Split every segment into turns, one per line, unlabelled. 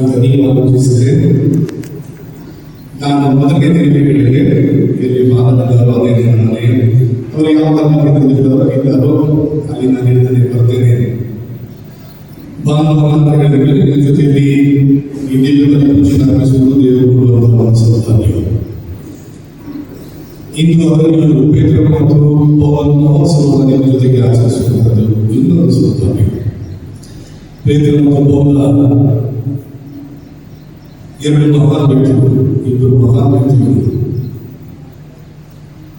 ಇಲ್ಲ ಅಂತ ನೀವು ಆಲೋಚಿಸಿದ್ರೆ ನಾನು ಮೊದಲನೇ ನಿಮಗೆ ಹೇಳಿದೆ ಇಲ್ಲಿ ಮಾನದಂಡರು ಅದೇ ನಾನೇ ಅವರು ಯಾವ ಧರ್ಮದಿಂದ ಇದ್ದಾರೋ ಅಲ್ಲಿ ನಾನು ಹೇಳ್ತಾನೆ ಬರ್ತೇನೆ ಭಾನುವಾರ ಅಂತ ಹೇಳಿದ್ರೆ ನಿಮ್ಮ ಜೊತೆಯಲ್ಲಿ ಈ ದಿನದಲ್ಲಿ ಪೂಜೆ ನಡೆಸುವುದು ದೇವರು ಕೊಡುವಂತಹ ಒಂದು ಸೌಭಾಗ್ಯ ಇಂದು ಅದನ್ನು ಪೇತ್ರ ಮತ್ತು ಪೌಲ್ ಮಹೋತ್ಸವವನ್ನು ನಿಮ್ಮ ಜೊತೆಗೆ ಆಚರಿಸುವಂಥದ್ದು ಇನ್ನೊಂದು ಸೌಭಾಗ್ಯ ಪೇತ್ರ ಮತ್ತು ಪೌಲ ಎರಡು ಮಹಾನ್ ವ್ಯಕ್ತಿಗಳು ಇಬ್ಬರು ಮಹಾನ್ ವ್ಯಕ್ತಿಗಳು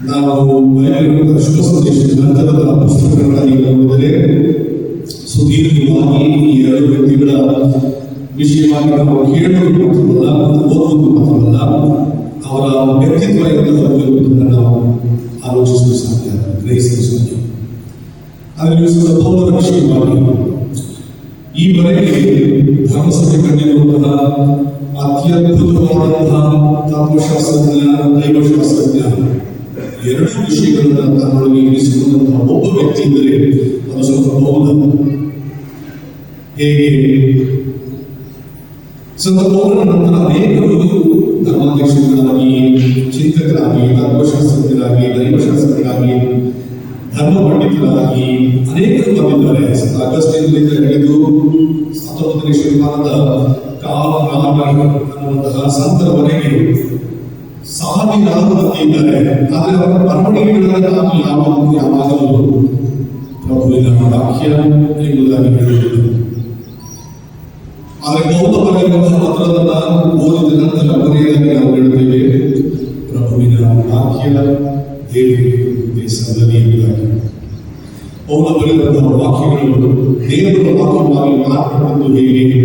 ನಾವು ಬಯಲಿರುವಂತಹ ಶುಭ ಸಂದೇಶದ ನಂತರದ ಪುಸ್ತಕಗಳನ್ನು ಈಗ ನೋಡಿದರೆ ಸುದೀರ್ಘವಾಗಿ ಈ ಎರಡು ವ್ಯಕ್ತಿಗಳ ವಿಷಯವಾಗಿ ನಾವು ಕೇಳೋದು ಮಾತ್ರವಲ್ಲ ಓದುವುದು ಮಾತ್ರವಲ್ಲ ಅವರ ವ್ಯಕ್ತಿತ್ವ ಎಂಬುದನ್ನು ನಾವು ಆಲೋಚಿಸಲು ಸಾಧ್ಯ ಗ್ರಹಿಸಲು ಸಾಧ್ಯ ಅದರಲ್ಲಿ ಸ್ವಲ್ಪ ಪೌರರ ವಿಷಯವಾಗಿ ಈವರೆಗೆ ಧರ್ಮಸಭೆ ಕಂಡಿರುವಂತಹ ಅತ್ಯದ್ಭುತವಾದಂತಹ ತತ್ವಶಾಸ್ತ್ರಜ್ಞ ದೈವಶಾಸ್ತ್ರಜ್ಞ ಎರಡು ವಿಷಯಗಳನ್ನು ತನ್ನೊಳಗೆ ಇರಿಸಿಕೊಂಡಂತಹ ಒಬ್ಬ ವ್ಯಕ್ತಿ ಇದ್ದರೆ ಅದು ಸ್ವಲ್ಪ ಬೌದ್ಧ ಹೇಗೆ ಸ್ವಲ್ಪ ಬೌದ್ಧನ ನಂತರ ಅನೇಕರು ಧರ್ಮಾಧ್ಯಕ್ಷರಾಗಿ ಚಿಂತಕರಾಗಿ ತತ್ವಶಾಸ್ತ್ರಜ್ಞರಾಗಿ ದೈವಶಾಸ್ತ್ರಜ್ಞರಾಗಿ ಧರ್ಮ ಪಂಡಿತರಾಗಿ ಅನೇಕರು ಬಂದಿದ್ದಾರೆ ಅಗಸ್ಟಿನಿಂದ ಹಿಡಿದು ಹತ್ತೊಂಬತ್ತನೇ ಶತಮಾನದ ಕಾಲ ಅನ್ನುವಂತಹ ಸಂತರವರೆಗೆ ಸಾವಿರಾರು ಮಂದಿ ಇದ್ದಾರೆ ಆದರೆ ಅವರ ಬರವಣಿಗೆಗಳನ್ನು ನಾವು ಯಾವಾಗ ಯಾವಾಗಲೂ ಪ್ರಭುವಿನ ವಾಕ್ಯ ಎಂಬುದಾಗಿ ಹೇಳುವುದು ಆದರೆ ಬೌದ್ಧ ಬರೆಯುವಂತಹ ಪತ್ರವನ್ನ ಓದಿದ ನಂತರ ಕೊನೆಯದಾಗಿ ನಾವು ಹೇಳುತ್ತೇವೆ ಪ್ರಭುವಿನ ವಾಕ್ಯ ದೇವರಿಗೆ ಸಂದನಿ ಎಂಬುದಾಗಿ ಬೌದ್ಧ ಬರೆದಂತಹ ವಾಕ್ಯಗಳು ದೇವರ ವಾಕ್ಯವಾಗಿ ಮಾರ್ಪಟ್ಟದ್ದು ಹೇಗೆ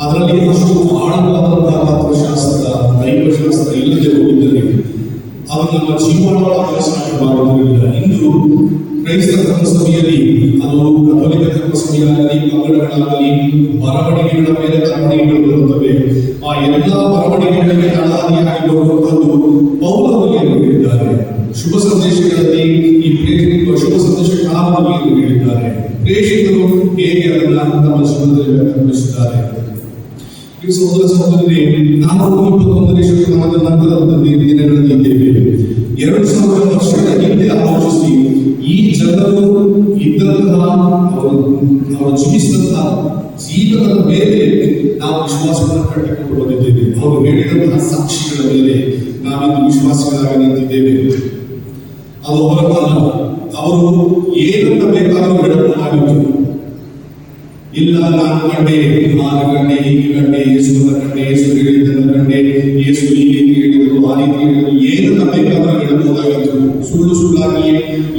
ಅದರಲ್ಲಿ ಅಷ್ಟು ಆಳವಾದಂತಹ ತತ್ವಶಾಸ್ತ್ರ ದೈವಶಾಸ್ತ್ರ ಇಲ್ಲದೆ ಹೋಗಿದ್ದರೆ ಅದು ನಮ್ಮ ಸಾಧ್ಯ ಮಾಡುವುದಿಲ್ಲ. ಇಂದು ಕ್ರೈಸ್ತ ಧರ್ಮಸಭೆಯಲ್ಲಿ, ಅದು ಕಥೋಲಿಕ ಧರ್ಮಸಭೆಯಾಗಲಿ, ಪಂಗಡಗಳಾಗಲಿ, ಬರವಣಿಗೆಗಳ ಮೇಲೆ ಬರವಣಿಗೆಗಳು ಬರುತ್ತವೆ. ಆ ಎಲ್ಲ ಬರವಣಿಗೆಗಳಿಗೆ ತಳಹದಿಯಾಗಿ ಬರುವಂತದ್ದು ಪೌರವನ್ನು ಹೇಳಿದ್ದಾರೆ. ಶುಭ ಸಂದೇಶಗಳಲ್ಲಿ ಈ ಪ್ರೇಷಿತ ಶುಭ ಸಂದೇಶಕಾರವಾಗಿ ಹೇಳಿದ್ದಾರೆ. ಪ್ರೇಷಿತರು ಹೇಗೆ ಅದನ್ನ ತಮ್ಮ ಜೀವನದಲ್ಲಿ ವ್ಯಕ್ತಪಡಿಸಿದ್ದಾರೆ ಈ ಸಹೋದರ ಸಹೋದರಿ ನಾವು ಇಪ್ಪತ್ತೊಂದನೇ ಶತಮಾನದ ನಂತರದಲ್ಲಿ ದಿನಗಳಲ್ಲಿ ಇದ್ದೇವೆ ಎರಡು ಸಾವಿರ ವರ್ಷಗಳ ಹಿಂದೆ ಆಲೋಚಿಸಿ ಈ ಜನರು ಇದ್ದಂತಹ, ಅವರು ಜೀವಿಸಿದಂತಹ ಜೀವನದ ಮೇಲೆ ನಾವು ವಿಶ್ವಾಸವನ್ನು ಕಟ್ಟಿಕೊಂಡು ಬಂದಿದ್ದೇವೆ. ಅವರು ಹೇಳಿದಂತಹ ಸಾಕ್ಷಿಗಳ ಮೇಲೆ ನಾವಿಂದು ವಿಶ್ವಾಸಗಳಾಗಿ ನಿಂತಿದ್ದೇವೆ. ಅದು ಅವರ ಕಾಲ ಅವರು ಏನಂತ ಬೇಕಾದರೂ ಹೇಳಬಹುದಾಗಿತ್ತು ಇಲ್ಲ ನಾನು ಕಂಡೆ ಆರು ಗಂಟೆ ಹೀಗೆ ಕಂಡೆ ಯೇಸುವನ್ನ ಕಂಡೆ ಯೇಸು ಹೇಳಿದ್ದನ್ನು ಕಂಡೆ ಯೇಸು ಈ ರೀತಿ ಹೇಳಿದರು ಆ ರೀತಿ ಹೇಳಿದರು ಹೇಳಬಹುದಾಗಿತ್ತು ಸುಳ್ಳು ಸುಳ್ಳಾಗಿ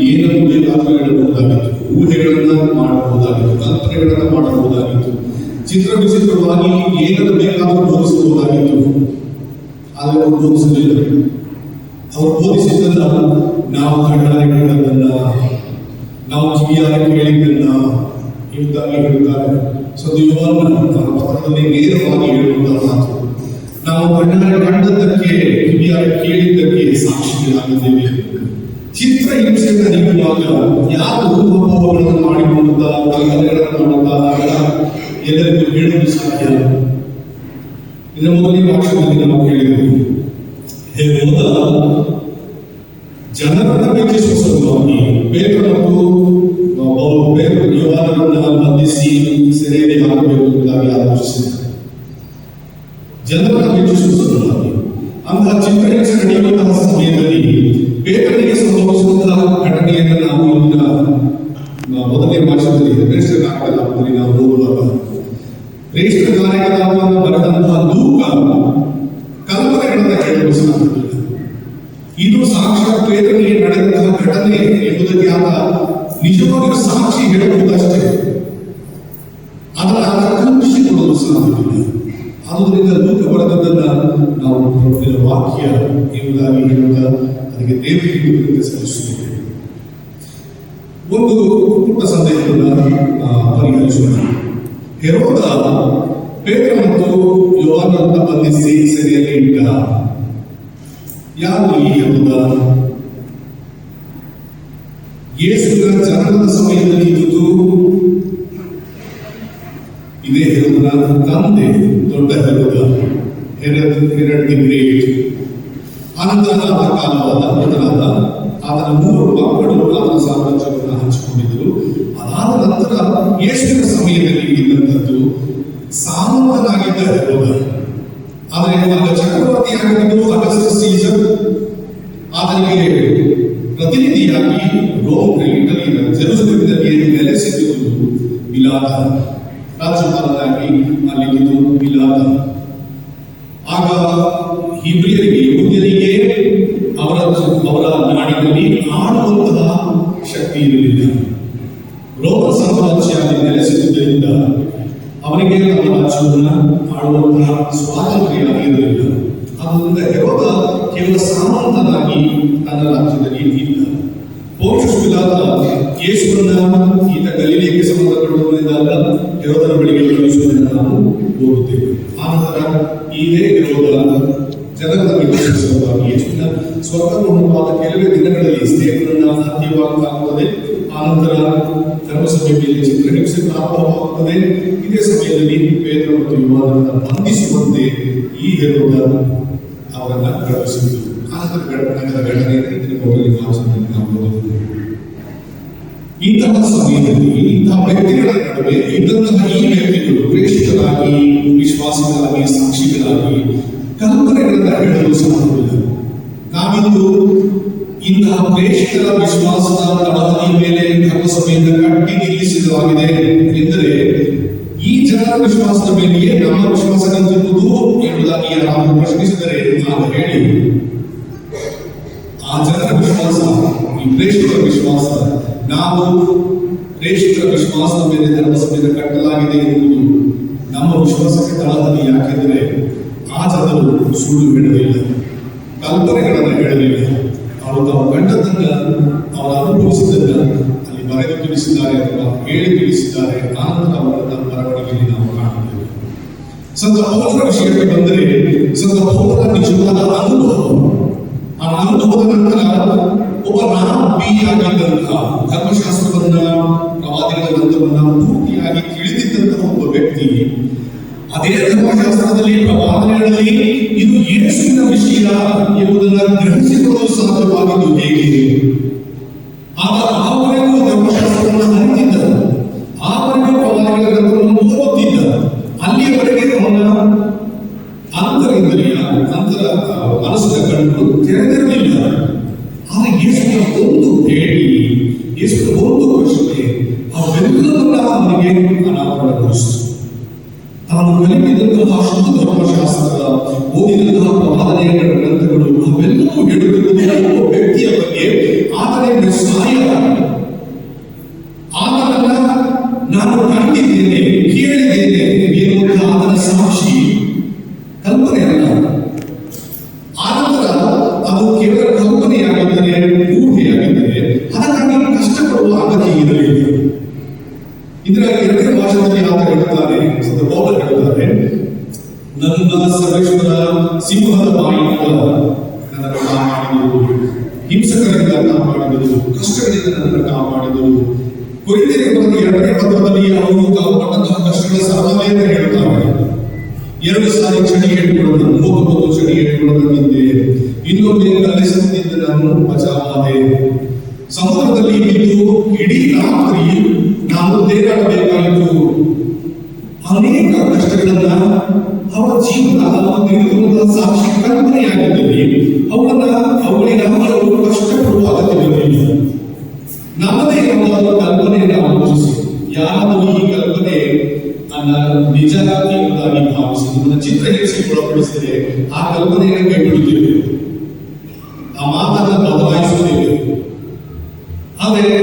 ಏನನ್ನು ಬೇಕಾದರೂ ಹೇಳಬಹುದಾಗಿತ್ತು ಊಹೆಗಳನ್ನ ಮಾಡಬಹುದಾಗಿತ್ತು ತಂತ್ರಗಳನ್ನು ಮಾಡಬಹುದಾಗಿತ್ತು. ಚಿತ್ರ ವಿಚಿತ್ರವಾಗಿ ಏನನ್ನು ಬೇಕಾದರೂ ಬೋಧಿಸಬಹುದಾಗಿತ್ತು. ಆದರೆ ಅವರು ಬೋಧಿಸಲಿಲ್ಲ. ಅವರು ಬೋಧಿಸಿದ್ದಲ್ಲ ನಾವು ಕಣ್ಣಾರೆ ಕಂಡದ್ದನ್ನ ನಾವು ಕಿವಿಯಾರೆ ಕೇಳಿದ್ದನ್ನ ಎಂಬುದಾಗಿ ಹೇಳುತ್ತಾರೆ ಸದ್ಯೋವನ್ನ ತನ್ನ ಪತ್ರದಲ್ಲಿ ನೇರವಾಗಿ ಹೇಳುವಂತಹ ಮಾತು ನಾವು ಕಣ್ಣಾರೆ ಕಂಡದ್ದಕ್ಕೆ ಕಿವಿಯಾರೆ ಕೇಳಿದ್ದಕ್ಕೆ ಸಾಕ್ಷಿಗಳಾಗಿದ್ದೇವೆ ಚಿತ್ರ ಹಿಂಸೆಯಿಂದ ನೀಡುವಾಗ ಯಾರು ರೂಪಭಾವಗಳನ್ನು ಮಾಡಿಕೊಳ್ಳುತ್ತಾ ಕಲ್ಪನೆಗಳನ್ನು ಮಾಡುತ್ತಾ ಅದರ ಎಲ್ಲರಿಗೂ ಹೇಳಲು ಸಾಧ್ಯ ಇನ್ನು ಮೊದಲನೇ ಭಾಷೆಯಲ್ಲಿ ನಾವು ಕೇಳಿದೆವು ಹೇ ಹೋದ ಜನರನ್ನ ಹಾಕಬೇಕು ಎಂಬುದಾಗಿ ಆಲೋಚಿಸಿದ್ದಾರೆ ಜನರನ್ನ ಮೆಚ್ಚಿಸುವ ಸಲುವಾಗಿ ಅಂತಹ ಚಿತ್ರಹಿಂಸೆ ನಡೆಯುವಂತಹ ಸಮಯದಲ್ಲಿ ಪೇತ್ರನಿಗೆ ಸಂಭವಿಸುವಂತಹ ಘಟನೆಯನ್ನು ನಾವು ಈಗ ಮೊದಲನೇ ಭಾಷೆಯಲ್ಲಿ ಶ್ರೇಷ್ಠ ಕಾರ್ಯಕಲಾಪದಲ್ಲಿ ನಾವು ಓದುವಾಗ ಶ್ರೇಷ್ಠ ಕಾರ್ಯಕಲಾಪವನ್ನು ಬರೆದಂತಹ ಲೂಕ ಕಲ್ಪನೆಗಳನ್ನು ಸಾಧ್ಯವಿಲ್ಲ ಇದು ಸಾಕ್ಷಾತ್ ಪೇತ್ರನಿಗೆ ನಡೆದಂತಹ ಘಟನೆ ಎಂಬುದಕ್ಕೆ ಆತ ನಿಜವಾಗಿಯೂ ಸಾಕ್ಷಿ ಹೇಳಬಹುದಷ್ಟೇ. ಆತ ಆದುದರಿಂದ ನಾವು ಪ್ರಭುವಿನ ವಾಕ್ಯ ಎಂಬುದಾಗಿ ಹೇಳುತ್ತಾ ಅದಕ್ಕೆ ದೇವರಿಗೆ ಸಲ್ಲಿಸುತ್ತೇವೆ ಒಂದು ಪುಟ್ಟ ಸಂದೇಹವನ್ನು ಪರಿಹರಿಸೋಣ. ಹೆರೋದ ಪೇತ್ರ ಮತ್ತು ಯೋಹಾನರನ್ನ ಬಂಧಿಸಿ ಸೆರೆಯಲ್ಲಿ ಇಟ್ಟ ಯಾರು ಈ ಹೆರೋದ? ಯೇಸುವಿನ ಜನನದ ಸಮಯದಲ್ಲಿ ಇದ್ದುದು ಇದೇ ಹೆರೋದನ ತಂದೆ ದೊಡ್ಡ ಹೆರೋದ ಹೆರಡ್ ಹೆರಡ್ ದಿ ಗ್ರೇಟ್ ಅನಂತರ ಆತ ಕಾಲವಾದ ಮೃತನಾದ ಆತನ ಮೂರು ಮಕ್ಕಳು ಆತನ ಸಾಮ್ರಾಜ್ಯವನ್ನು ಹಂಚಿಕೊಂಡಿದ್ದರು ಅದಾದ ನಂತರ ಯೇಸುವಿನ ಸಮಯದಲ್ಲಿ ಇದ್ದಂಥದ್ದು ಸಾಮಂತನಾಗಿದ್ದ ಹೆರೋದ ಆದರೆ ಆಗ ಚಕ್ರವರ್ತಿಯಾಗಿದ್ದು ಅಗಸ್ಟಸ್ ಸೀಸರ್ ಆತನಿಗೆ ಪ್ರತಿನಿಧಿಯಾಗಿ ರೋಮ್ ಇಟಲಿಯ ಜೆರುಸಲೇಮಿನಲ್ಲಿ ನೆಲೆಸಿದ್ದುದು ಮಿಲಾದ ರಾಜ್ಯಪಾಲನಾಗಿ ಇದು ಮಿಲಾದ ಆಗ ಹಿಬ್ರಿಯರಿಗೆ, ಯಹೂದ್ಯರಿಗೆ ಅವರ ಅವರ ನಾಡಿನಲ್ಲಿ ಆಡುವಂತಹ ಶಕ್ತಿ ಇರಲಿಲ್ಲ. ರೋಮನ್ ಸಾಮ್ರಾಜ್ಯ ಅಲ್ಲಿ ನೆಲೆಸಿದ್ದುದರಿಂದ ಅವರಿಗೆ ತಮ್ಮ ರಾಜ್ಯವನ್ನು ಆಡುವಂತಹ ಸ್ವಾತಂತ್ರ್ಯ ಇರಲಿಲ್ಲ. ಅದರಿಂದ ಹೆರೋದ ಕೇವಲ ಸಾಮಂತನಾಗಿ ತನ್ನ ರಾಜ್ಯದಲ್ಲಿ ಇದ್ದ ಪೌರುಷವಿಲ್ಲದ ಯೇಸುವನ್ನ ಈತ ಗಲೀಲಿಗೆ ಸಂಬಂಧಪಟ್ಟವನಿಂದಾಗ ಹೆರೋದನ ಬಳಿಗೆ ಕಳುಹಿಸುವುದನ್ನು ನಾವು ಓದುತ್ತೇವೆ ಆನಂತರ ಇದೇ ಹೆರೋದ ಜನರ ವಿಮರ್ಶಿಸುವಾಗಿ ಯೇಸುವಿನ ಸ್ವರ್ಗಮುಖವಾದ ಕೆಲವೇ ದಿನಗಳಲ್ಲಿ ಸ್ನೇಹವನ್ನು ಹತ್ಯವಾಗುತ್ತದೆ ಆನಂತರ ಧರ್ಮಸಭೆ ಮೇಲೆ ಚಿತ್ರಹಿಂಸೆ ಪ್ರಾರಂಭವಾಗುತ್ತದೆ. ಇದೇ ಸಮಯದಲ್ಲಿ ಪೇತ್ರ ಮತ್ತು ವಿಮಾನವನ್ನು ಬಂಧಿಸುವಂತೆ ಈ ಹೆರೋದ ಅವರನ್ನು ಕಳುಹಿಸಿದರು. ಇದರ ಮೊದಲಿನ ಮಾಸದಲ್ಲಿ ನಾವು ಇಂತಹ ಸಮಯದಲ್ಲಿ, ಇಂತಹ ವ್ಯಕ್ತಿಗಳ ನಡುವೆ ಇದ್ದಂತಹ ಈ ವ್ಯಕ್ತಿಗಳು ಪ್ರೇಕ್ಷಕರಾಗಿ ವಿಶ್ವಾಸಿಗಳಾಗಿ, ಸಾಕ್ಷಿಗಳಾಗಿ ಕಲ್ಪನೆಗಳನ್ನ ಹೇಳಲು ಸಾಧ್ಯವಿಲ್ಲ ನಾವಿಂದು ಇಂತಹ ಪ್ರೇಕ್ಷಕರ ವಿಶ್ವಾಸದ ತಳಹದಿಯ ಮೇಲೆ ಧರ್ಮಸಭೆಯಿಂದ ಕಟ್ಟಿ ನಿಲ್ಲಿಸಿದಾಗಿದೆ ಎಂದರೆ ಈ ಜನರ ವಿಶ್ವಾಸದ ಮೇಲೆಯೇ ನಮ್ಮ ವಿಶ್ವಾಸ ನಿಂತಿರುವುದು ಎಂಬುದಾಗಿ ನಾವು ಪ್ರಶ್ನಿಸಿದರೆ ನಾನು ಹೇಳಿ ಆ ಜನರ ವಿಶ್ವಾಸ, ಈ ಪ್ರೇಷಕರ ವಿಶ್ವಾಸ, ನಾವು ಪ್ರೇಷಕರ ವಿಶ್ವಾಸದ ಮೇಲೆ ಧರ್ಮಸಭೆಯಿಂದ ಕಟ್ಟಲಾಗಿದೆ ಎನ್ನುವುದು ನಮ್ಮ ವಿಶ್ವಾಸಕ್ಕೆ ತಳದಲ್ಲಿ ಯಾಕೆಂದರೆ ಆ ಜನರು ಸುಳ್ಳು ಹೇಳಲಿಲ್ಲ, ಕಲ್ಪನೆಗಳನ್ನು ಹೇಳಲಿಲ್ಲ. ಅವರು ತಾವು ಕಂಡದ್ದನ್ನ, ಅವರು ಅನುಭವಿಸಿದ್ದನ್ನ ಅಲ್ಲಿ ಬರೆದು ತಿಳಿಸಿದ್ದಾರೆ ಅಥವಾ ಹೇಳಿ ತಿಳಿಸಿದ್ದಾರೆ ಆನಂತರ ತಮ್ಮ ಬರವಣಿಗೆಯಲ್ಲಿ ನಾವು ಕಾಣುತ್ತೇವೆ. ಸಂತ ಪೌಲರ ವಿಷಯಕ್ಕೆ ಬಂದರೆ, ಸಂತ ಪೌಲರ ನಿಜವಾದ ಅನುಭವ ಆ ಅನುಭವದ ನಂತರ ಒಬ್ಬ ಧರ್ಮಶಾಸ್ತ್ರವನ್ನ ಗ್ರಂಥವನ್ನ ಪೂರ್ತಿಯಾಗಿ ತಿಳಿದಿದ್ದಂತಹ ಒಬ್ಬ ಅದೇ ಧರ್ಮಶಾಸ್ತ್ರದಲ್ಲಿ ಪ್ರವಾದನೆಗಳಲ್ಲಿ ಇದು ಯೇಸುವಿನ ವಿಷಯ ಎಂಬುದನ್ನ ಗ್ರಹಿಸಿಕೊಳ್ಳಲು ಸಾಧ್ಯವಾಗಿದ್ದು ಹೇಗೆ ಆಗ ಆವರೆಗೂ ಕುರಿತಿನ ಬಗ್ಗೆ ಎರಡನೇ ಪದದಲ್ಲಿ ಅವರು ತಾವು ಪಟ್ಟಂತಹ ಕಷ್ಟಗಳ ಸರಮಾಲೆಯನ್ನು ಹೇಳುತ್ತಾರೆ ಎರಡು ಸಾರಿ ಚಳಿ ಹೇಳಿಕೊಳ್ಳೋದು ಮೂವತ್ತೊಂದು ಚಳಿ ಹೇಳಿಕೊಳ್ಳೋದಿದ್ದೆ ಇನ್ನೊಮ್ಮೆ ಕಲಿಸುತ್ತಿದ್ದ ನಾನು ಬಚಾವಾದೆ ಸಮುದ್ರದಲ್ಲಿ ಬಿದ್ದು ಇಡೀ ರಾತ್ರಿ ನಾವು ತೇಲಾಡಬೇಕಾಯಿತು ಅನೇಕ ಕಷ್ಟಗಳನ್ನ ಅವರ ಜೀವನ ಅವರು ತಿಳಿದುಕೊಂಡ ಸಾಕ್ಷಿ ಕಲ್ಪನೆಯಾಗಿದ್ದಲ್ಲಿ ಅವರನ್ನ ಅವುಗಳಿಗಾಗಿ ಅವರು ಕಷ್ಟಪಡುವ ನಮ್ಮದೇ ಒಂದು ಕಲ್ಪನೆಯನ್ನು ಆಲೋಚಿಸಿ ಯಾರು ಈ ಕಲ್ಪನೆ ಅನ್ನ ನಿಜ ಎಂಬುದಾಗಿ ಭಾವಿಸಿ ನನ್ನ ಚಿತ್ರ ಒಳಪಡಿಸಿದರೆ ಆ ಕಲ್ಪನೆಯನ್ನು ಕೈ ಬಿಡುತ್ತೇವೆ ಆ ಮಾತನ್ನು ಬದಲಾಯಿಸುತ್ತೇವೆ ಆದರೆ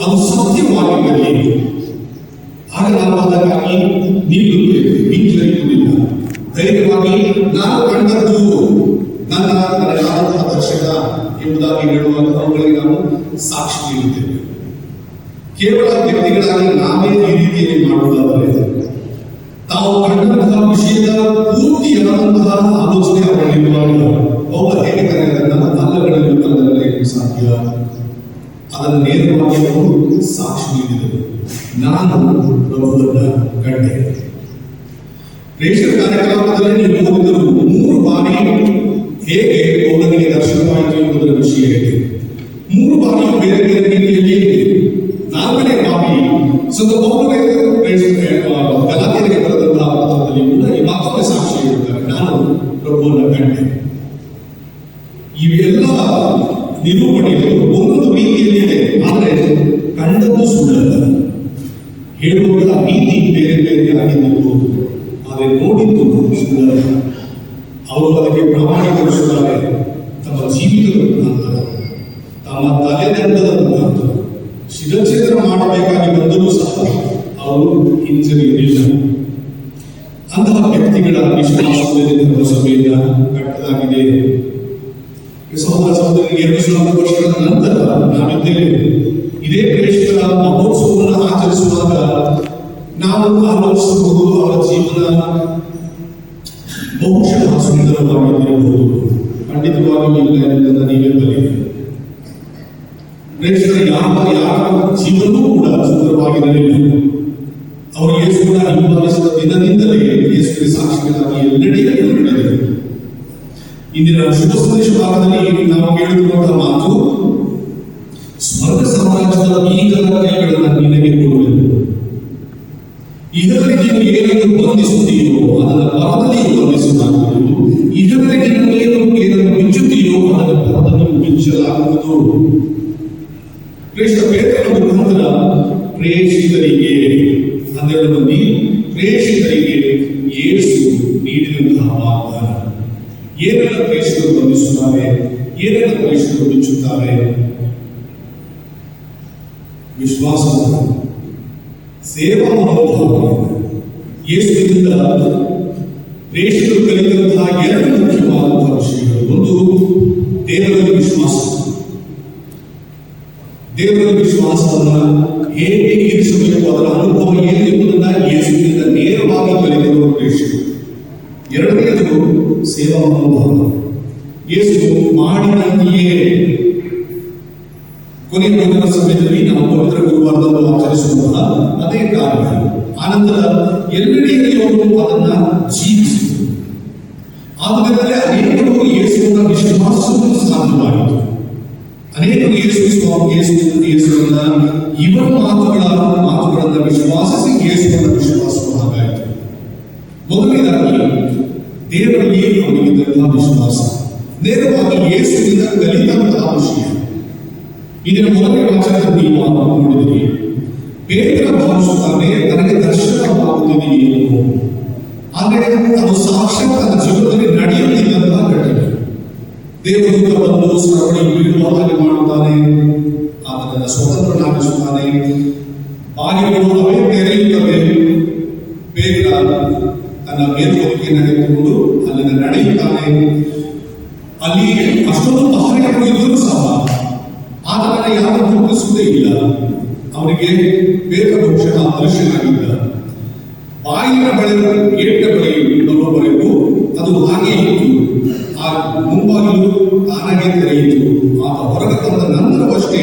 ಅದು ಸತ್ಯವಾಗಿದ್ದಲ್ಲಿ ಆಗ ನಾವು ಅದಕ್ಕಾಗಿ ನಿಲ್ಲುತ್ತೇವೆ ಹಿಂಜರಿಯುವುದಿಲ್ಲ ಧೈರ್ಯವಾಗಿ ನಾನು ಕಂಡದ್ದು ನನ್ನ ನನಗಾದಂತಹ ದರ್ಶನ ಎಂಬುದಾಗಿ ಹೇಳುವಾಗ ಅವುಗಳಿಗೆ ನಾವು ಸಾಕ್ಷಿ ನೀಡುತ್ತೇವೆ ಕೇವಲ ವ್ಯಕ್ತಿಗಳಾಗಿ ನಾವೇ ಈ ರೀತಿಯಲ್ಲಿ ಮಾಡುವುದಾದರೆ ತಾವು ಕಂಡಂತಹ ವಿಷಯದ ಪೂರ್ತಿಯಾದಂತಹ ಆಲೋಚನೆ ಅವರಲ್ಲಿರುವಾಗ ಒಬ್ಬ ಹೇಗೆ ಕರೆಯಲ್ಲ ಅಲ್ಲಗಳಲ್ಲಿ ಕಲ್ಲಗಳಿಗೆ ಸಾಧ್ಯ ಅದನ್ನು ನೇರವಾಗಿ ಅವರು ಸಾಕ್ಷಿ ನೀಡಿದರು ನಾನು ಪ್ರಭುವನ್ನ ಕಂಡೆ ರೇಷನ್ ಕಾರ್ಯಕ್ರಮದಲ್ಲಿ ನೀವು ನೋಡಿದರು ಮೂರು ಬಾರಿ ಹೇಗೆ ಒಬ್ಬನಿಗೆ ದರ್ಶನವಾಯಿತು ಎಂಬುದರ ವಿಷಯ ಇದೆ ಮೂರು ಬಾರಿ ಬೇರೆ ಬೇರೆ ರೀತಿಯಲ್ಲಿ ನಾಲ್ಕನೇ ಬಾರಿ ಸ್ವಲ್ಪ ಒಬ್ಬನೇ ಗಲಾತಿಗೆ ಬರೆದಂತಹ ಪತ್ರದಲ್ಲಿ ಕೂಡ ಈ ಮತ್ತೊಮ್ಮೆ ಸಾಕ್ಷಿ ಇರುತ್ತಾರೆ. ನಾನು ಪ್ರಭುವನ್ನು ಕಂಡೆ. ಇವೆಲ್ಲ ನಿರೂಪಣೆಗಳು ಒಂದೊಂದು ರೀತಿಯಲ್ಲಿ ಇದೆ. ಆದರೆ ಕಂಡದ್ದು ಸುಳ್ಳಲ್ಲ. ಹೇಳುವುದರ ನೀತಿ ಬೇರೆ ಬೇರೆ ಆಗಿದ್ದು, ಆದರೆ ನೋಡಿದ್ದು ಸುಳ್ಳಲ್ಲ. ಅವರು ಅದಕ್ಕೆ ಪ್ರಮಾಣೀಕರಿಸುತ್ತಾರೆ. ತಮ್ಮ ಜೀವಿತದ ಮುಖಾಂತರ ತಮ್ಮ ತಲೆದಂಡದ ಮುಖಾಂತರ ಶಿರಚ್ಛೇದನ ಮಾಡಬೇಕಾಗಿ ಬಂದರೂ ಸಹ ಅವರು ಹಿಂಜರಿಯಲಿಲ್ಲ ಅಂತಹ ವ್ಯಕ್ತಿಗಳ ವಿಶ್ವಾಸದಲ್ಲಿ ಧರ್ಮಸಭೆಯಿಂದ ಕಟ್ಟಲಾಗಿದೆ. ಸಹೋದರ ಸಹೋದರಿಗೆ ಎರಡು ಸಾವಿರ ವರ್ಷಗಳ ನಂತರ ನಾವಿದ್ದೇವೆ. ಇದೇ ಕ್ರೈಸ್ತರ ಮಹೋತ್ಸವವನ್ನು ಆಚರಿಸುವಾಗ ನಾವು ಆಲೋಚಿಸಬಹುದು, ಅವರ ಜೀವನ ಬಹುಶಃ ಸುಂದರವಾಗಿರಬಹುದು. ಖಂಡಿತವಾಗಿಯೂ ಇಲ್ಲ ಎಂಬುದನ್ನು ನೀವೇ ಬರೆಯಿರಿ. ಕ್ರೈಸ್ತರ ಯಾವ ಯಾರ ಜೀವನವೂ ಕೂಡ ಸುಂದರವಾಗಿರಲಿಲ್ಲ. ಅವರು ಕೂಡ ಹಿಂಬಾಲಿಸಿದ ದಿನದಿಂದಲೇ ಯೇಸುವಿನ ಸಾಕ್ಷಿಗಳಾಗಿ ಎಲ್ಲೆಡೆ ನಡೆದರು ಇಂದಿನ ಶುಭ ಸಂದೇಶ ಭಾಗದಲ್ಲಿ ನಾವು ಕೇಳಿರುವಂತಹ ಮಾತು ಸ್ವರ್ಗ ಸಾಮ್ರಾಜ್ಯದ ಬೀಗದ ಕೈಗಳನ್ನು ನಿನಗೆ ಕೊಡುವೆನು. ಇದರಲ್ಲಿ ನೀವು ಏನನ್ನು ಬಂಧಿಸುತ್ತೀಯೋ ಅದನ್ನು ಪರದಲ್ಲಿ ಬಂಧಿಸಲಾಗುವುದು ಇದರಲ್ಲಿ ನೀವು ಏನು ಏನನ್ನು ಬಿಚ್ಚುತ್ತೀಯೋ ಅದನ್ನು ಪರದಲ್ಲಿ ಬಿಚ್ಚಲಾಗುವುದು ಕೃಷ್ಣ ಪೇತ್ರನ ಮುಖಾಂತರ ಪ್ರೇಷಿತರಿಗೆ ಹನ್ನೆರಡು ಮಂದಿ ಪ್ರೇಷಿತರಿಗೆ ಯೇಸು ನೀಡಿದಂತಹ ವಾಗ್ದಾನ ಏನೆಲ್ಲ ಪ್ರೇಷಕರು ಬಂಧಿಸುತ್ತಾರೆ ಏನೆಲ್ಲ ಪ್ರೇಷಕರು ಬಿಚ್ಚುತ್ತಾರೆ ವಿಶ್ವಾಸ ಸೇವಾ ಮನೋಭಾವ ಯೇಸುವಿನಿಂದ ಪ್ರೇಷಕರು ಕಲಿತಂತಹ ಎರಡು ಮುಖ್ಯವಾದಂತಹ ವಿಷಯಗಳು ಒಂದು ದೇವರಲ್ಲಿ ವಿಶ್ವಾಸ ವಿಶ್ವಾಸವನ್ನು ಹೇಗೆ ಇರಿಸಬೇಕು? ಅದರ ಅನುಭವ ಏನು ಎಂಬುದನ್ನು ಯೇಸುವಿನಿಂದ ನೇರವಾಗಿ ಕಲಿತವರು ಪ್ರೇಷಕರು ಎರಡನೆಯದು ಸೇವಾ ಮನೋಭಾವ. ಯೇಸು ಮಾಡಿದಂತೆಯೇ ಕೊನೆ ಭೋಜನ ಸಮಯದಲ್ಲಿ ನಾವು ಪವಿತ್ರ ಗುರುವಾರವನ್ನು ಆಚರಿಸುವಂತಹ ಅದೇ ಕಾರಣ ಆನಂತರ ಎಲ್ಲೆಡೆಯಲ್ಲಿ ಅವರು ಅದನ್ನ ಜೀವಿಸಿದರು. ಆದುದರಲ್ಲಿ ಅನೇಕರು ಯೇಸುವಿನ ವಿಶ್ವಾಸವನ್ನು ಸಾಧ್ಯವಾಯಿತು ಅನೇಕರು ಯೇಸು ಸ್ವಾಮಿ ಯೇಸು ಯೇಸುವನ್ನ ಇವರ ಮಾತುಗಳ ಮಾತುಗಳನ್ನ ವಿಶ್ವಾಸಿಸಿ ಯೇಸುವನ್ನ ವಿಶ್ವಾಸುವ ಹಾಗಾಯಿತು ಮೊದಲನೇದಾಗಿ ದೇವರಲ್ಲಿ ಅವನಿಗಿದ್ದಂತಹ ವಿಶ್ವಾಸ. ನೇರವಾಗಿ ಯೇಸುವಿನ ಕಲಿತಂತಹ ವಿಷಯ ಇದರ ಮೊದಲನೇ ವಾಚನದಲ್ಲಿ ನಾವು ನೋಡಿದಿರಿ ಪೇತ್ರ ಭಾವಿಸುತ್ತಾನೆ ನನಗೆ ದರ್ಶನವಾಗುತ್ತಿದೆ ಏನು ಆದರೆ ಅದು ಸಾಕ್ಷಾತ್ ತನ್ನ ಜೀವನದಲ್ಲಿ ನಡೆಯುತ್ತಿದ್ದಂತಹ ಘಟನೆ ದೇವದೂತ ಸ್ಮರಣೆ ಬೀಳುವ ಹಾಗೆ ಮಾಡುತ್ತಾನೆ. ಆತನನ್ನು ಸ್ವತಂತ್ರನಾಗಿಸುತ್ತಾನೆ. ಬಾಗಿಲುಗಳು ಅವೇ ತೆರೆಯುತ್ತವೆ ಬೇಗ ತನ್ನ ಮೇಲ್ಕೋರಿಕೆಯನ್ನು ಎತ್ತುಕೊಂಡು ಅಲ್ಲಿಂದ ನಡೆಯುತ್ತಾನೆ. ಅಲ್ಲಿ ಅಷ್ಟೊಂದು ಪಹರೆಗಳು ಇದ್ದರೂ ಸಹ ಆತನ ಯಾರು ಗುರುತಿಸುವುದೇ ಇಲ್ಲ. ಅವನಿಗೆ ಬೇಗ ಬಹುಶಃ ಅದೃಶ್ಯನಾಗಿದ್ದ ಬಾಯಿನ ಬಳಿ ಏಟ ಬಳಿ ಆ ಮುಂಬಾಗಿಲು ತಾನಾಗೆ ತೆರೆಯಿತು. ಆತ ಹೊರಗೆ ತಂದ ನಂತರವಷ್ಟೇ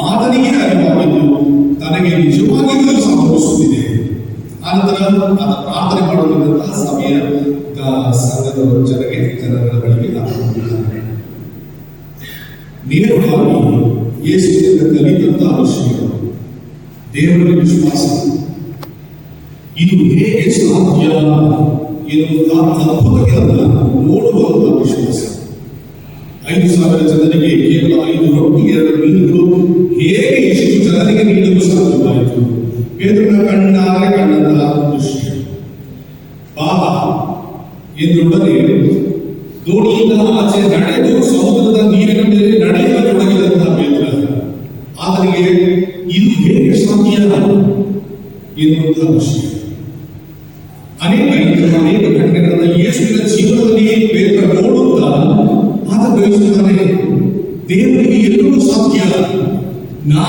ಆತನಿಗೆ ಅರಿವಾಗಿದ್ದು ತನಗೆ ನಿಜವಾಗಿಯೂ ಸಂಭವಿಸುತ್ತಿದೆ. ಆನಂತರ ಆತ ಪ್ರಾರ್ಥನೆ ಮಾಡುವಂತಹ ಸಮಯ ಸಂಘದ ಜನರಿಗೆ ಜನಗಳ ಬಳಿಗೆ. ನೇರವಾಗಿ ಯೇಸುವಿನಿಂದ ಕಲಿತಂತಹ ವಿಷಯ ದೇವರ ವಿಶ್ವಾಸ. ಇದು ಹೇಗೆ ಸಾಧ್ಯ ಎನ್ನುವಂತಹ ಅದ್ಭುತಗಳನ್ನು ನೋಡುವಂತಹ ವಿಶ್ವಾಸ. ಐದು ಸಾವಿರ ಜನರಿಗೆ ಕೇವಲ ಐದು ರೊಟ್ಟಿ, ಎರಡು ಮೀನುಗಳು ಹೇಗೆ ಜನರಿಗೆ ನೀಡಲು ಸಾಧ್ಯವಾಯಿತು? ಪೇತ್ರನ ಕಣ್ಣಾರೆ ದೃಶ್ಯ. ಬಾ ಎಂದೊಡನೆ ದೋಣಿಯಿಂದ ಆಚೆ ನಡೆದು ಸಮುದ್ರದ ನೀರಿನ ಮೇಲೆ ನಡೆಯಲು ತೊಡಗಿದಂತಹ ಪೇತ್ರ. ಆತನಿಗೆ, ಇದು ಹೇಗೆ ಸಾಧ್ಯ? ಎನ್ನುವಂತಹ ವಿಷಯ.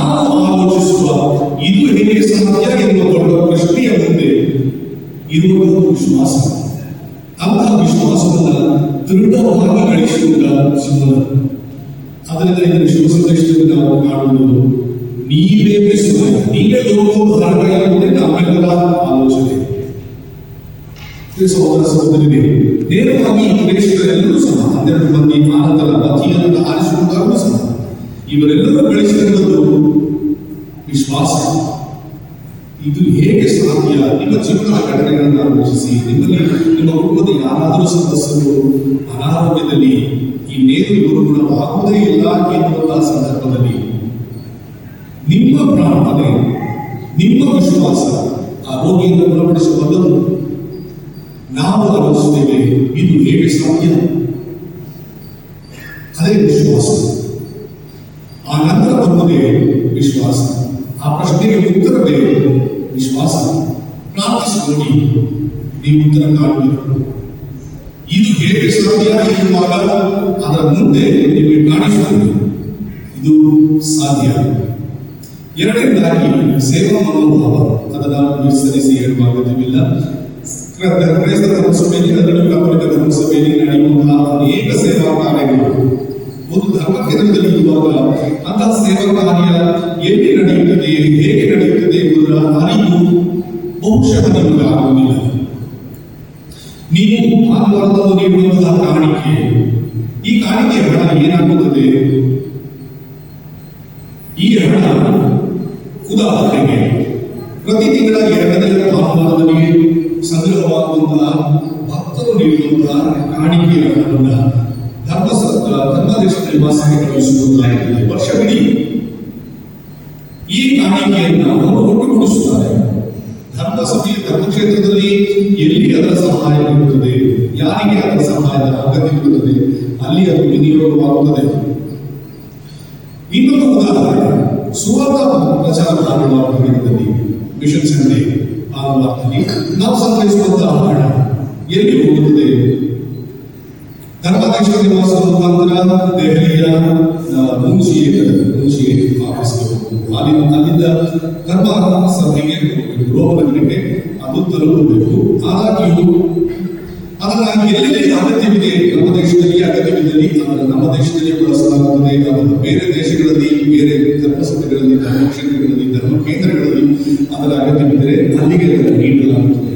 ನಾವು ಆಲೋಚಿಸುವ ಇದು ಹೇಗೆ ಸಾಧ್ಯ ಎನ್ನುವ ದೊಡ್ಡ ಪ್ರಶ್ನೆಯ ಮುಂದೆ ಇರುವುದು ವಿಶ್ವಾಸ ಅಂತಹ ವಿಶ್ವಾಸವನ್ನ ದೃಢವಾಗಿ ಗಳಿಸಿಕೊಂಡ ಸಿಂಹನ ಅದರಿಂದ ಇದನ್ನು ಶಿವಸಂದೇಶದಲ್ಲಿ ನಾವು ಕಾಣುವುದು ನೀವೇ ಬೆಸುವ ನೀವೇ ಲೋಕೋದ್ಧಾರಕ ಎಂಬುದೇ ನಮ್ಮೆಲ್ಲರ ಆಲೋಚನೆ ಪ್ರಿಯ ಸಹೋದರ ಸಹೋದರಿಯರೇ ನೇರವಾಗಿ ಈ ಪ್ರೇಕ್ಷಕರೆಲ್ಲರೂ ಸಹ ಹನ್ನೆರಡು ಮಂದಿ ಆನಂತರ ಮತಿಯನ್ನು ಆರಿಸಿಕೊಂಡಾಗೂ ಸಹ ಇವರೆಲ್ಲರೂ ಬೆಳೆಸಿರುವುದು ವಿಶ್ವಾಸ. ಇದು ಹೇಗೆ ಸಾಧ್ಯ? ನಿಮ್ಮ ಜೀವನ ಘಟನೆಗಳನ್ನು ಆಲೋಚಿಸಿ. ನಿಮ್ಮಲ್ಲಿ, ನಿಮ್ಮ ಕುಟುಂಬದ ಯಾರಾದರೂ ಸದಸ್ಯರು ಅನಾರೋಗ್ಯದಲ್ಲಿ, ಈ ನೇರು ಗುರುಗುಣವಾಗುವುದೇ ಇಲ್ಲ ಎನ್ನುವಂತಹ ಸಂದರ್ಭದಲ್ಲಿ, ನಿಮ್ಮ ಪ್ರಾರ್ಥನೆ, ನಿಮ್ಮ ವಿಶ್ವಾಸ ಆ ರೋಗಿಯನ್ನು ಬದಲು ನಾವು ಆಲೋಚಿಸುತ್ತೇವೆ, ಇದು ಹೇಗೆ ಸಾಧ್ಯ? ಅದೇ ವಿಶ್ವಾಸ. ವಿಶ್ವಾಸ. ಆ ಪ್ರಶ್ನೆಗೆ ಉತ್ತರವೇ ವಿಶ್ವಾಸ, ಪ್ರಾರ್ಥಿಸಿಕೊಳ್ಳಿ. ನೀವು ಉತ್ತರ ಕಾಣಬೇಕು. ಇದು ಹೇಗೆ ಸಾಧ್ಯ ಎನ್ನುವಾಗ ಅದರ ಮುಂದೆ ನಿಮಗೆ ಕಾಣಿಸುತ್ತದೆ. ಇದು ಸಾಧ್ಯ. ಎರಡನೇದಾಗಿ, ಸೇವಾ ಮನೋಭಾವ. ಅದನ್ನು ವಿಸ್ತರಿಸಿ ಹೇಳುವ ಅಗತ್ಯವಿಲ್ಲ. ಕ್ರ- ಕ್ರೈಸ್ತ ಧರ್ಮಸಭೆಯಲ್ಲಿ ಅದರಲ್ಲೂ ಕಥೋಲಿಕ ಧರ್ಮಸಭೆಯಲ್ಲಿ ನಡೆಯುವಂತಹ ಅನೇಕ ಸೇವಾ ಕಾರ್ಯಗಳು ಒಂದು ಧರ್ಮ ಕೇಂದ್ರದಲ್ಲಿ ಇರುವಾಗ ಅಂತಹ ಸೇವಾ ಕಾರ್ಯ ಎಲ್ಲಿ ನಡೆಯುತ್ತದೆ, ಹೇಗೆ ನಡೆಯುತ್ತದೆ ಎಂಬುದರ ಅರಿವು ಬಹುಶಃ ನಿಮಗೆ ಆಗುವುದಿಲ್ಲ. ನೀವು ಭಾನುವಾರದಂದು ನೀಡುವಂತಹ ಕಾಣಿಕೆ, ಈ ಕಾಣಿಕೆ ಹಣ ಏನಾಗುತ್ತದೆ? ಈ ಹಣ ಉದಾಹರಣೆಗೆ, ಪ್ರತಿ ತಿಂಗಳ ಎರಡನೇ ಭಾನುವಾರದಲ್ಲಿ ಸಂಗ್ರಹವಾಗುವಂತಹ ಭಕ್ತರು ನೀಡುವಂತಹ ಕಾಣಿಕೆಯ ಹಣವನ್ನು ಧರ್ಮ ಧರ್ಮದೇಶದ ನಿವಾಸಕ್ಕೆ ಕಳುಹಿಸುವುದಾಗಿದೆ ವರ್ಷವಿಡೀ ಈ ಕಾಣಿಕೆಯನ್ನು ಅವರು ಒಟ್ಟುಗೂಡಿಸುತ್ತಾರೆ. ಧರ್ಮ ಸಭೆಯ ಧರ್ಮಕ್ಷೇತ್ರದಲ್ಲಿ ಎಲ್ಲಿ ಅದರ ಸಹಾಯ ಇರುತ್ತದೆ, ಯಾರಿಗೆ ಅದರ ಸಹಾಯದ ಅಗತ್ಯವಿರುತ್ತದೆ ಅಲ್ಲಿ ಅದು ವಿನಿಯೋಗವಾಗುತ್ತದೆ. ಇನ್ನೊಂದು ಉದಾಹರಣೆ ಸುವರ್ಣ ಪ್ರಚಾರ ಭಾನುವಾರದಲ್ಲಿ ಮಿಷನ್ ಸಂಡೇ ಭಾನುವಾರದಲ್ಲಿ ನಾವು ಸಂಗ್ರಹಿಸುವಂತಹ ಹಣ ಎಲ್ಲಿ ಹೋಗುತ್ತದೆ? ಧರ್ಮದೇಶ ನಿವಾಸದ ಮುಖಾಂತರ ದೆಹಲಿಯ ಮುಂಚಿಗೆ ಮುಂಚಿಗೆ ವಾಪಸ್ಗೆ ಹೋಗಬೇಕು ಅಲ್ಲಿಂದ ಧರ್ಮ ಸಭೆಗೆ ಅದು ತಲುಪಬೇಕು ಅದನ್ನ ಎಲ್ಲೆಲ್ಲಿ ಅಗತ್ಯವಿದೆ, ನಮ್ಮ ದೇಶದಲ್ಲಿ ಅಗತ್ಯವಿದ್ದಲ್ಲಿ ಅದನ್ನು ನಮ್ಮ ದೇಶದಲ್ಲಿ ಬಳಸಲಾಗುತ್ತದೆ. ಅದನ್ನು ಬೇರೆ ದೇಶಗಳಲ್ಲಿ, ಬೇರೆ ಧರ್ಮಸಭೆಗಳಲ್ಲಿ, ಧರ್ಮಕ್ಷೇತ್ರಗಳಲ್ಲಿ ಧರ್ಮ ಕೇಂದ್ರಗಳಲ್ಲಿ ಅದರ ಅಗತ್ಯವಿದ್ದರೆ ಅಲ್ಲಿಗೆ ನೀಡಲಾಗುತ್ತದೆ.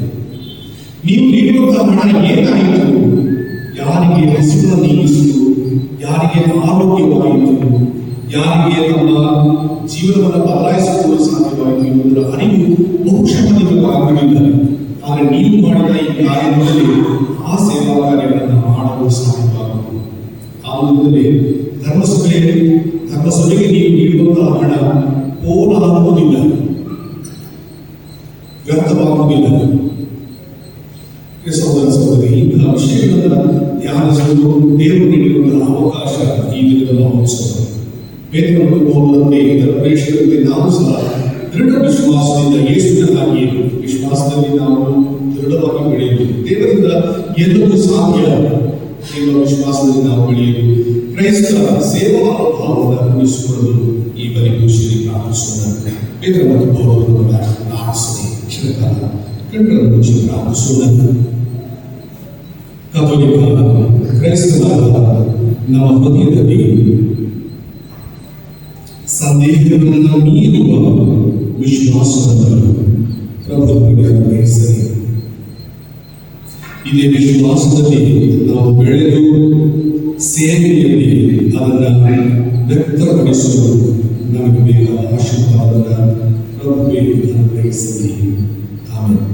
ನೀವು ನೀಡುವಂತಹ ಹಣ ಏನಾಯಿತು ಯಾರಿಗೆ ತಮ್ಮ ಜೀವನವನ್ನು ಬದಲಾಯಿಸಿಕೊಳ್ಳಲು ಸಾಧ್ಯವಾಯಿತು ಎಂಬುದರ ಅರಿವು ಬಹುಶಃ ನಿಮಗೆ ಆದರೆ ನೀವು ಮಾಡಿದ ಈ ಕಾರ್ಯದಲ್ಲಿ ಆ ಸೇವಾ ಕಾರ್ಯಗಳನ್ನು ಮಾಡಲು ಸಾಧ್ಯವಾಗುವುದು. ಆದುದರಿಂದಲೇ ಧರ್ಮಸಭೆ ಧರ್ಮಸಭೆಗೆ ನೀವು ನೀಡುವಂತಹ ಹಣ ಪೋಲಾಗುವುದಿಲ್ಲ ವ್ಯರ್ಥವಾಗುವುದಿಲ್ಲ. ಸಹೋದರ ಸಹೋದರಿ ಇಂತಹ ವಿಷಯಗಳನ್ನು ಧ್ಯಾನಿಸಲು ದೇವರು ನೀಡಿರುವಂತಹ ಅವಕಾಶ ಈ ದಿನದ ಮಹೋತ್ಸವ ಬೇತವನ್ನು ಹೋದಂತೆ ಇದರ ಪ್ರೇಕ್ಷಕರಿಗೆ ನಾವು ಸಹ ದೃಢ ವಿಶ್ವಾಸದಿಂದ ಯೇಸುವಿನಾಗಿ ವಿಶ್ವಾಸದಲ್ಲಿ ನಾವು ದೃಢವಾಗಿ ಬೆಳೆಯಲು ದೇವರಿಂದ ಎಲ್ಲವೂ ಸಾಧ್ಯ ಎಂಬ ವಿಶ್ವಾಸದಲ್ಲಿ ನಾವು ಬೆಳೆಯಲು ಕ್ರೈಸ್ತ ಸೇವಾ ಮನೋಭಾವವನ್ನು ಉಳಿಸಿಕೊಳ್ಳಲು ಈ ಬಲಿಪೂಜೆಯಲ್ಲಿ ಪ್ರಾರ್ಥಿಸೋಣ ಬೇತರ ಮತ್ತು ಪೌರವನ್ನು ಪ್ರಾರ್ಥಿಸದೆ ಕ್ಷಣಕಾಲ ಕಣ್ಣನ್ನು ಮುಚ್ಚಿ ಪ್ರಾರ್ಥಿಸೋಣ ಕಥೋಲಿಕ ಕ್ರೈಸ್ತರಾದ ನಮ್ಮ ಹೃದಯದಲ್ಲಿ ಸಂದೇಹಗಳನ್ನು ಮೀರುವ ವಿಶ್ವಾಸವನ್ನು ಪ್ರಭುವಿಗೆ ಅನ್ವಯಿಸಲಿ ಇದೇ ವಿಶ್ವಾಸದಲ್ಲಿ ನಾವು ಬೆಳೆದು ಸೇವೆಯಲ್ಲಿ ಅದನ್ನು ವ್ಯಕ್ತಪಡಿಸಲು ನಮಗೆ ಬೇಕಾದ ಆಶೀರ್ವಾದವನ್ನು ಪ್ರಭುವಿಗೆ ಅನ್ವಯಿಸಲಿ ಆಮೇಲೆ